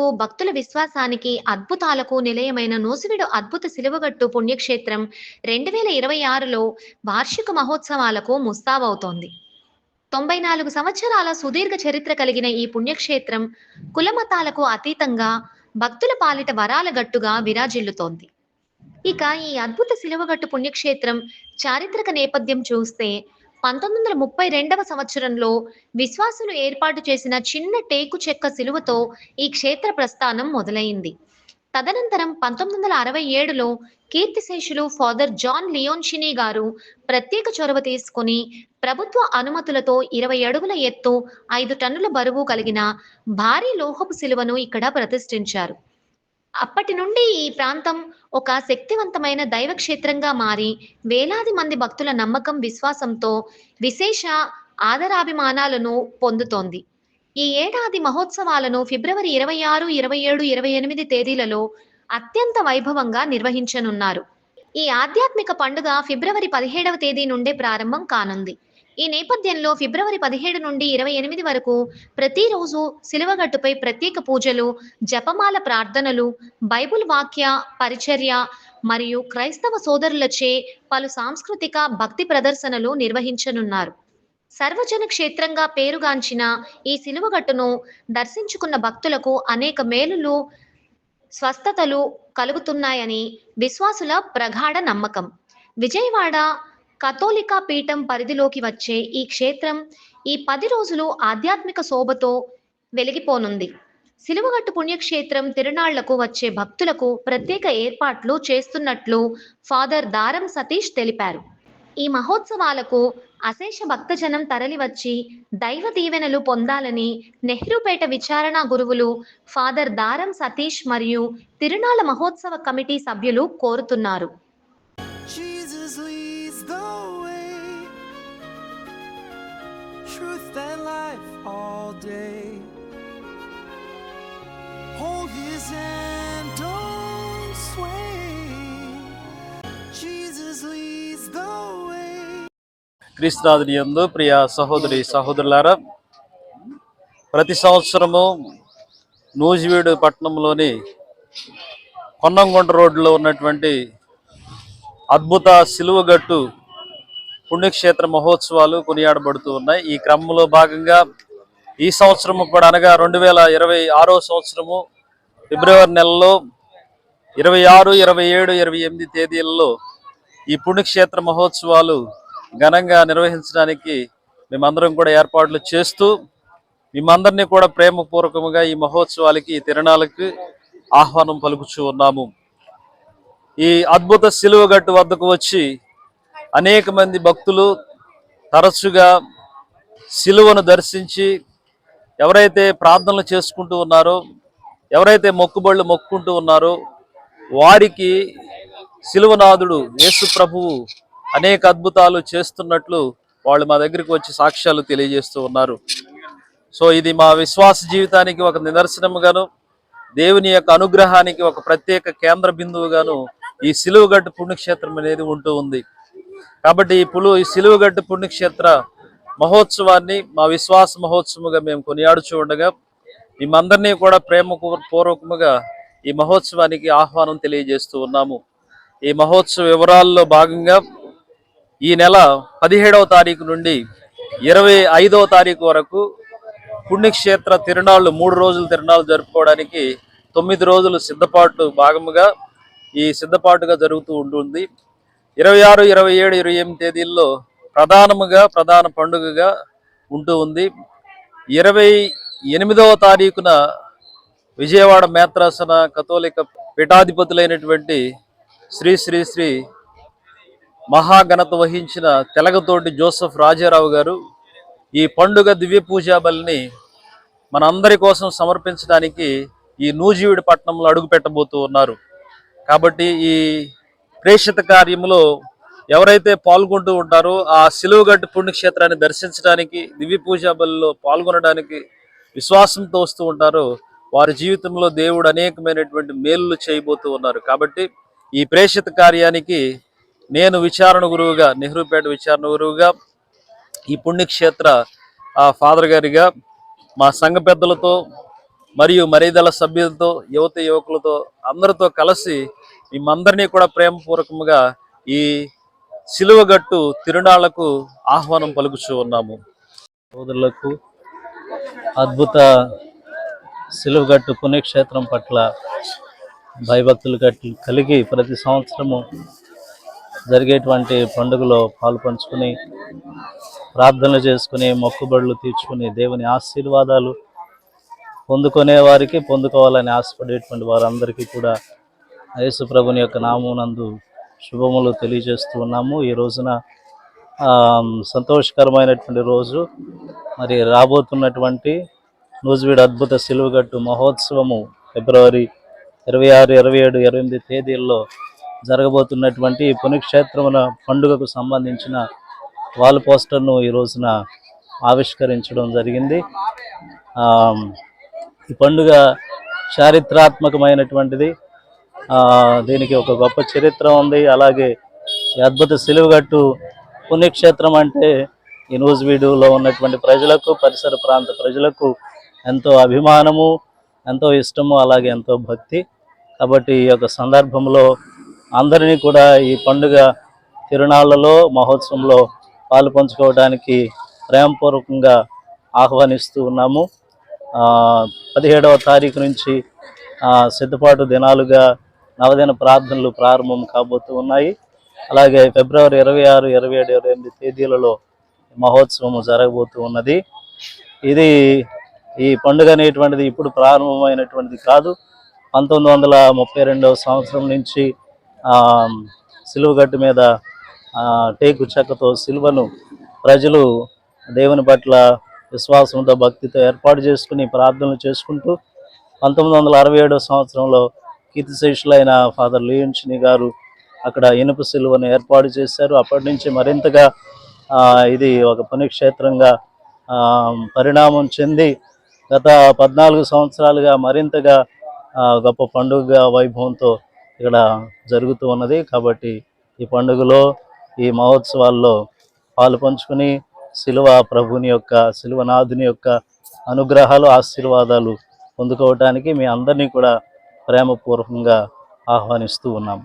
నమ్మకాలకు భక్తుల విశ్వాసానికి అద్భుతాలకు నిలయమైన నోసివిడు అద్భుత శిలువగట్టు పుణ్యక్షేత్రం రెండు వేల ఇరవై ఆరులో వార్షిక మహోత్సవాలకు ముస్తాబవుతోంది తొంభై నాలుగు సంవత్సరాల సుదీర్ఘ చరిత్ర కలిగిన ఈ పుణ్యక్షేత్రం కులమతాలకు అతీతంగా భక్తుల పాలిట వరాల గట్టుగా విరాజిల్లుతోంది. ఇక ఈ అద్భుత శిలువగట్టు పుణ్యక్షేత్రం చారిత్రక నేపథ్యం చూస్తే పంతొమ్మిది వందల ముప్పై రెండవ సంవత్సరంలో విశ్వాసులు ఏర్పాటు చేసిన చిన్న టేకు చెక్క శిలువతో ఈ క్షేత్ర ప్రస్థానం మొదలైంది. తదనంతరం పంతొమ్మిది వందల అరవై ఏడులో కీర్తిశేషులు ఫాదర్ జాన్ లియోన్షినీ గారు ప్రత్యేక చొరవ తీసుకుని ప్రభుత్వ అనుమతులతో ఇరవై అడుగుల ఎత్తు ఐదు టన్నుల బరువు కలిగిన భారీ లోహపు శిలువను ఇక్కడ ప్రతిష్ఠించారు. అప్పటి నుండి ఈ ప్రాంతం ఒక శక్తివంతమైన దైవక్షేత్రంగా మారి వేలాది మంది భక్తుల నమ్మకం విశ్వాసంతో విశేష ఆదరాభిమానాలను పొందుతోంది. ఈ ఏడాది మహోత్సవాలను ఫిబ్రవరి ఇరవై ఆరు ఇరవై ఏడు ఇరవై ఎనిమిది తేదీలలో అత్యంత వైభవంగా నిర్వహించనున్నారు. ఈ ఆధ్యాత్మిక పండుగ ఫిబ్రవరి పదిహేడవ తేదీ నుండే ప్రారంభం కానుంది. ఈ నేపథ్యంలో ఫిబ్రవరి పదిహేడు నుండి ఇరవై ఎనిమిది వరకు ప్రతిరోజు శిలువగట్టుపై ప్రత్యేక పూజలు జపమాల ప్రార్థనలు బైబుల్ వాక్య పరిచర్య మరియు క్రైస్తవ సోదరులచే పలు సాంస్కృతిక భక్తి ప్రదర్శనలు నిర్వహించనున్నారు. సర్వజన క్షేత్రంగా పేరుగాంచిన ఈ శిలువగట్టును దర్శించుకున్న భక్తులకు అనేక మేలులు స్వస్థతలు కలుగుతున్నాయని విశ్వాసుల ప్రగాఢ నమ్మకం. విజయవాడ కథోలికా పీఠం పరిధిలోకి వచ్చే ఈ క్షేత్రం ఈ పది రోజులు ఆధ్యాత్మిక శోభతో వెలిగిపోనుంది. సిలువగట్టు పుణ్యక్షేత్రం తిరునాళ్ళకు వచ్చే భక్తులకు ప్రత్యేక ఏర్పాట్లు చేస్తున్నట్లు ఫాదర్ దారం సతీష్ తెలిపారు. ఈ మహోత్సవాలకు అశేష భక్తజనం తరలివచ్చి దైవ దీవెనలు పొందాలని నెహ్రూపేట విచారణ గురువులు ఫాదర్ దారం సతీష్ మరియు తిరునాళ్ళ మహోత్సవ కమిటీ సభ్యులు కోరుతున్నారు. All day. Hold his hand, don't sway. Jesus leads the way. క్రీస్తునాథుని యందు ప్రియ సహోదరి సహోదరులారా ప్రతి సంవత్సరము నూజివీడు పట్టణంలోని కొన్నంగొండ రోడ్డులో ఉన్నటువంటి అద్భుత సిలువగట్టు పుణ్యక్షేత్ర మహోత్సవాలు కొనియాడబడుతూ ఉన్నాయి ఈ క్రమంలో భాగంగా ఈ సంవత్సరము కూడా అనగా రెండు వేల ఇరవై ఆరో సంవత్సరము ఫిబ్రవరి నెలలో ఇరవై ఆరు ఇరవై ఏడు ఇరవై ఎనిమిది తేదీలలో ఈ పుణ్యక్షేత్ర మహోత్సవాలు ఘనంగా నిర్వహించడానికి మేమందరం కూడా ఏర్పాట్లు చేస్తూ మేమందరినీ కూడా ప్రేమపూర్వకముగా ఈ మహోత్సవాలకి ఈ తిరణాలకు ఆహ్వానం పలుకుచూ ఉన్నాము. ఈ అద్భుత సిలువ గట్టు వద్దకు వచ్చి అనేక మంది భక్తులు తరచుగా సిలువను దర్శించి ఎవరైతే ప్రార్థనలు చేసుకుంటూ ఉన్నారో ఎవరైతే మొక్కుబళ్ళు మొక్కుకుంటూ ఉన్నారో వారికి శిలువనాథుడు యేసు ప్రభువు అనేక అద్భుతాలు చేస్తున్నట్లు వాళ్ళు మా దగ్గరికి వచ్చి సాక్ష్యాలు తెలియజేస్తూ ఉన్నారు. సో ఇది మా విశ్వాస జీవితానికి ఒక నిదర్శనముగాను దేవుని యొక్క అనుగ్రహానికి ఒక ప్రత్యేక కేంద్ర బిందువుగాను ఈ సిలువగట్టు పుణ్యక్షేత్రం అనేది ఉంటూ ఉంది. కాబట్టి ఈ పులు ఈ సిలువగట్టు పుణ్యక్షేత్ర మహోత్సవాన్ని మా విశ్వాస మహోత్సవముగా మేము కొనియాడుచూ ఉండగా మేమందరినీ కూడా ప్రేమ పూర్వకముగా ఈ మహోత్సవానికి ఆహ్వానం తెలియజేస్తూ ఉన్నాము. ఈ మహోత్సవ వివరాల్లో భాగంగా ఈ నెల పదిహేడవ తారీఖు నుండి ఇరవై ఐదవ తారీఖు వరకు పుణ్యక్షేత్ర తిరునాళ్ళు మూడు రోజుల తిరునాళ్ళు జరుపుకోవడానికి తొమ్మిది రోజులు సిద్ధపాటు భాగముగా ఈ సిద్ధపాటుగా జరుగుతూ ఉంటుంది. ఇరవై ఆరు ఇరవై ఏడు ఇరవై ఎనిమిది తేదీల్లో ప్రధానముగా ప్రధాన పండుగగా ఉంటూ ఉంది. ఇరవై ఎనిమిదవ తారీఖున విజయవాడ మేత్రాసన కథోలిక పీఠాధిపతులైనటువంటి శ్రీ శ్రీ శ్రీ మహాఘనత వహించిన తెలగతోటి జోసెఫ్ రాజారావు గారు ఈ పండుగ దివ్య పూజా బలిని మనందరి కోసం సమర్పించడానికి ఈ నూజివీడి పట్టణంలో అడుగు పెట్టబోతూ ఉన్నారు. కాబట్టి ఈ ప్రేషిత కార్యములో ఎవరైతే పాల్గొంటూ ఉంటారో ఆ సిలువగట్టు పుణ్యక్షేత్రాన్ని దర్శించడానికి దివ్య పూజా బలిలో పాల్గొనడానికి విశ్వాసంతో వస్తూ ఉంటారో వారి జీవితంలో దేవుడు అనేకమైనటువంటి మేలులు చేయబోతూ ఉన్నారు. కాబట్టి ఈ ప్రేషిత కార్యానికి నేను విచారణ గురువుగా నెహ్రూపేట విచారణ గురువుగా ఈ పుణ్యక్షేత్ర ఆ ఫాదర్ గారిగా మా సంఘ పెద్దలతో మరియు మరీదల సభ్యులతో యువత యువకులతో అందరితో కలిసి మేమందరినీ కూడా ప్రేమపూర్వకంగా ఈ సిలువగట్టు తిరునాళ్ళకు ఆహ్వానం పలుకుచూ ఉన్నాము. సోదరులకు అద్భుత సిలువగట్టు పుణ్యక్షేత్రం పట్ల భయభక్తులు కట్టి కలిగి ప్రతి సంవత్సరము జరిగేటువంటి పండుగలో పాల్పంచుకుని ప్రార్థనలు చేసుకుని మొక్కుబడులు తీర్చుకుని దేవుని ఆశీర్వాదాలు పొందుకునే వారికి పొందుకోవాలని ఆశపడేటువంటి వారందరికీ కూడా యేసు ప్రభుని యొక్క నామమునందు శుభములు తెలియజేస్తూ ఉన్నాము. ఈ రోజున సంతోషకరమైనటువంటి రోజు. మరి రాబోతున్నటువంటి నూజివీడు అద్భుత సిలువగట్టు మహోత్సవము ఫిబ్రవరి ఇరవై ఆరు ఇరవై ఏడు ఇరవై ఎనిమిది తేదీల్లో జరగబోతున్నటువంటి ఈ పుణ్యక్షేత్రమున పండుగకు సంబంధించిన వాల్ పోస్టర్ను ఈ రోజున ఆవిష్కరించడం జరిగింది. ఈ పండుగ చారిత్రాత్మకమైనటువంటిది. దీనికి ఒక గొప్ప చరిత్ర ఉంది. అలాగే అద్భుత సిలువుగట్టు పుణ్యక్షేత్రం అంటే ఈ నూజివీడులో ఉన్నటువంటి ప్రజలకు పరిసర ప్రాంత ప్రజలకు ఎంతో అభిమానము ఎంతో ఇష్టము అలాగే ఎంతో భక్తి. కాబట్టి ఈ యొక్క సందర్భంలో అందరినీ కూడా ఈ పండుగ తిరునాళ్ళలో మహోత్సవంలో పాలు పంచుకోవడానికి ప్రేమపూర్వకంగా ఆహ్వానిస్తూ ఉన్నాము. పదిహేడవ తారీఖు నుంచి సిద్ధపాటు దినాలుగా నవదిన ప్రార్థనలు ప్రారంభం కాబోతూ ఉన్నాయి. అలాగే ఫిబ్రవరి ఇరవై ఆరు ఇరవై ఏడు ఇరవై ఎనిమిది తేదీలలో మహోత్సవం జరగబోతూ ఉన్నది. ఇది ఈ పండుగ అనేటువంటిది ఇప్పుడు ప్రారంభమైనటువంటిది కాదు. పంతొమ్మిది వందల ముప్పై రెండవ సంవత్సరం నుంచి ఆ, సిలువగట్టు మీద ఆ, టేకు చెక్కతో సిలువను ప్రజలు దేవుని పట్ల విశ్వాసంతో భక్తితో ఏర్పాటు చేసుకుని ప్రార్థనలు చేసుకుంటూ పంతొమ్మిది వందల అరవై ఏడవ సంవత్సరంలో కీర్తిశేషులైన ఫాదర్ లియున్షిని గారు అక్కడ ఇనుప సిలువను ఏర్పాటు చేశారు. అప్పటి నుంచి మరింతగా ఇది ఒక పుణ్యక్షేత్రంగా పరిణామం చెంది గత పద్నాలుగు సంవత్సరాలుగా మరింతగా గొప్ప పండుగ వైభవంతో ఇక్కడ జరుగుతూ ఉన్నది. కాబట్టి ఈ పండుగలో ఈ మహోత్సవాల్లో పాలు పంచుకుని శిలువ ప్రభుని యొక్క శిలువనాథుని యొక్క అనుగ్రహాలు ఆశీర్వాదాలు పొందుకోవటానికి మీ అందరినీ కూడా ప్రేమపూర్వకంగా ఆహ్వానిస్తూ ఉన్నాం.